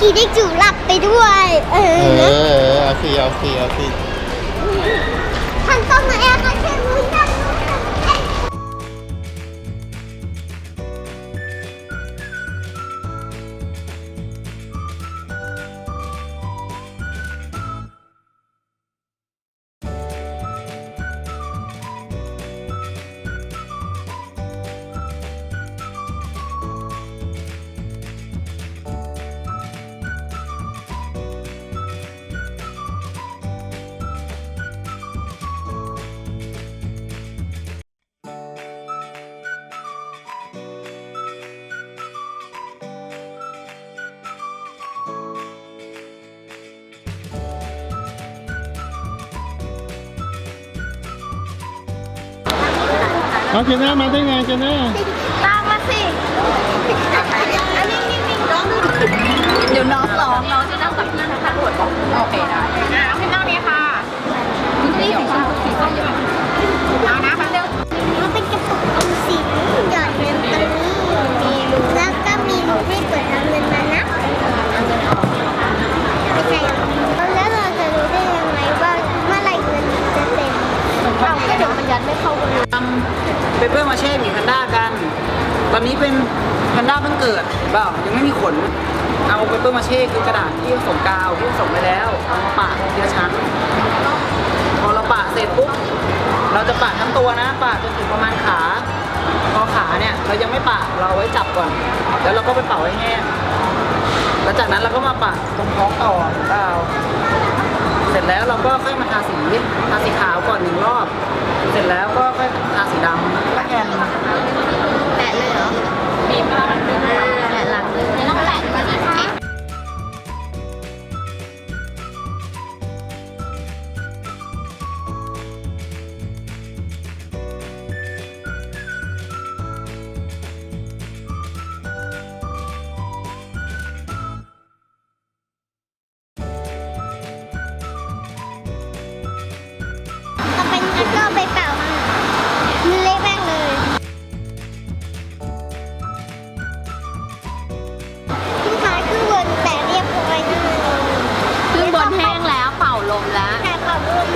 กี้ได้จูหลับไปด้วย เอเออ อเอาสิเอาสิเอาสิ เอาเจน่ามาได้ไงเจน่า เดี๋ยวมันยัดไม่เข้ากันทำเปเปอร์มาเช่หมีแพนด้ากัน ตอนนี้เป็นแพนด้าเพิ่งเกิดเปล่ายังไม่มีขน เอาเปเปอร์มาเช่คือกระดาษที่ผสมกาวที่ผสมไปแล้วเอามาปะทีละชั้นพอเราปะเสร็จปุ๊บเราจะปะทั้งตัวนะปะจนถึงประมาณขาพอขาเนี่ยเรายังไม่ปะเราไว้จับก่อน แล้วเราก็ไปเป่าให้แห้งแล้วจากนั้นเราก็มาปะตรงท้องต่อเห็นเปล่า แล้วเราก็ค่อยมาทาสีทาสีขาวก่อนหนึ่งรอบ เสร็จแล้วก็ค่อยทาสีดำก็แอนแปะเลยเหรอมีบ้างแปะหลังเลยไม่ต้องแปะ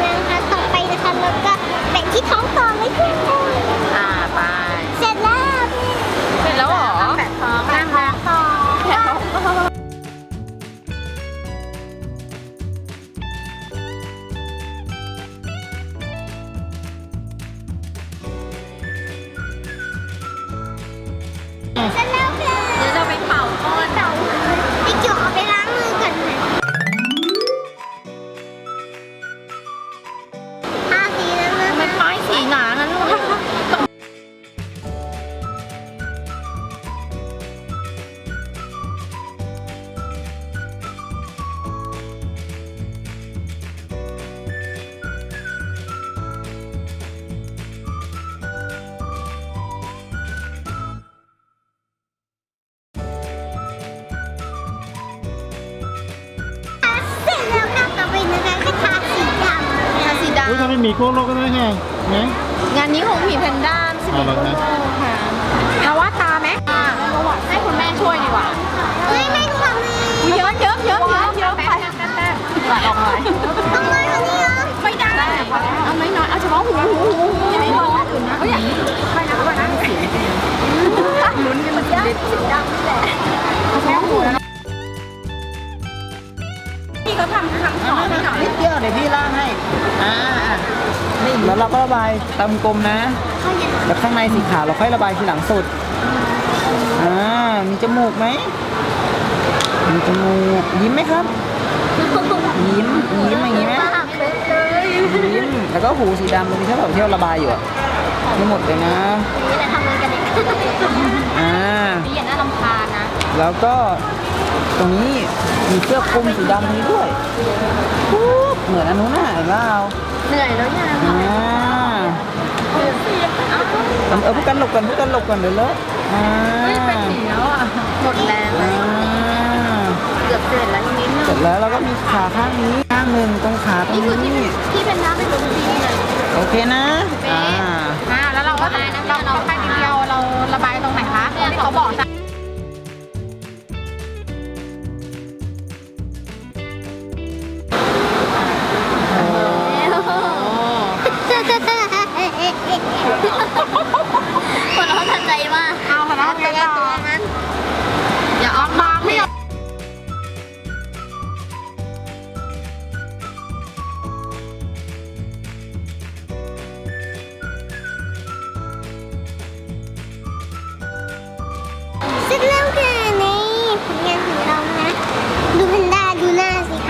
นะคะต่อไปนะคะแล้วก็แบ่งที่ท้องต่อเลยค่ะ หนางั้นลูกเสร็จแล้วค่ะต่อไปนะคะก็ทาสีดำทาสีดอุ้ยทำไมหมีโค้งโลกก็ได้ไง ไงำงานนี้ของผีแพนด้าไม่ใช่เอาเหรอนะค่ะเอาว่าตาไหมอ่าให้คุณแม่ช่วยดีกว่าไม่ไม่ทำเลยอุ๊ยเยอะเยอะเยอะเยอะเยอะไปตัดออกหน่อยต้องเลยวันนี้เหรอไม่ได้เอาไม่น้อยเอาเฉพาะหูหูหูหูอย่าให้มองอื่นนะเฮ้ยใครนะว่านะสีลุ้นกันมันจะได้สีดำนี่แหละเอาเฉพาะหูนะพี่ก็ทำทำต่อให้หน่อย นิดเดียวเดี๋ยวพี่ล่างให้ อ่านี่ แล้วเราก็ระบายเติมกลมนะแล้วข้างในสีขาวเราค่อยระบายทีหลังสุดอ่ามีจมูกไหมมีจมูกยิ้มไหมครับ ยิ้มยิ้มอย่างนี้ไหมปากเลยยิ้มแล้วก็หูสีดำตรงนี้ที่เราเที่ยวระบายอยู่อะไม่หมดเลยนะนี่แหละทำมือกันเองอ่าพี่อย่าน่ารำคาญนะ แล้วก็ตรงนี้มีเสื้อคลุมสีดำตรงนี้ด้วยปุ๊บเหมือนอันนู้นน่ะเห็นเปล่า เหนื่อยแล้วยังอ่าเออพูดกันหลบกันพูดกันหลบกันเดี๋ยวเลิกอ่าเป็นสีแล้วอะหมดแรงอ่าเกือบเสร็จแล้วนิดนึงเสร็จแล้วเราก็มีขาข้างนี้ข้างหนึ่งตรงขาตรงนี่คือที่นี้ ที่เป็นน้ำเป็นลมดีเลย โอเคนะ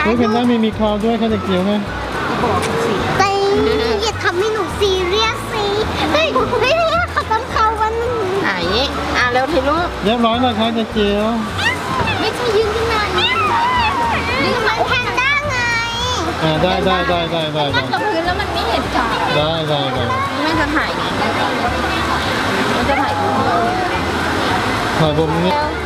หน้าสิคะเฮ้ยเพนด้ามีมีคอด้วยค่ะเด็กจิ๋วค่ะไปอย่าทำให้หนูซีเรียสสิเฮ้ยไม่ได้เขาต้องเขาวันหนึ่งไหนอะเร็วทีลูกเรียบร้อยแล้วค่ะเด็กจิ๋วไม่ใช่ยืนขึ้นมายืนมันแพนด้าไงอ่าได้ได้ได้ได้ได้ได้กับพื้นแล้วมันไม่เห็นจ่าได้ได้ได้ไม่จะถ่ายไงไม่จะถ่ายรูปถ่ายผมนี้เร็ว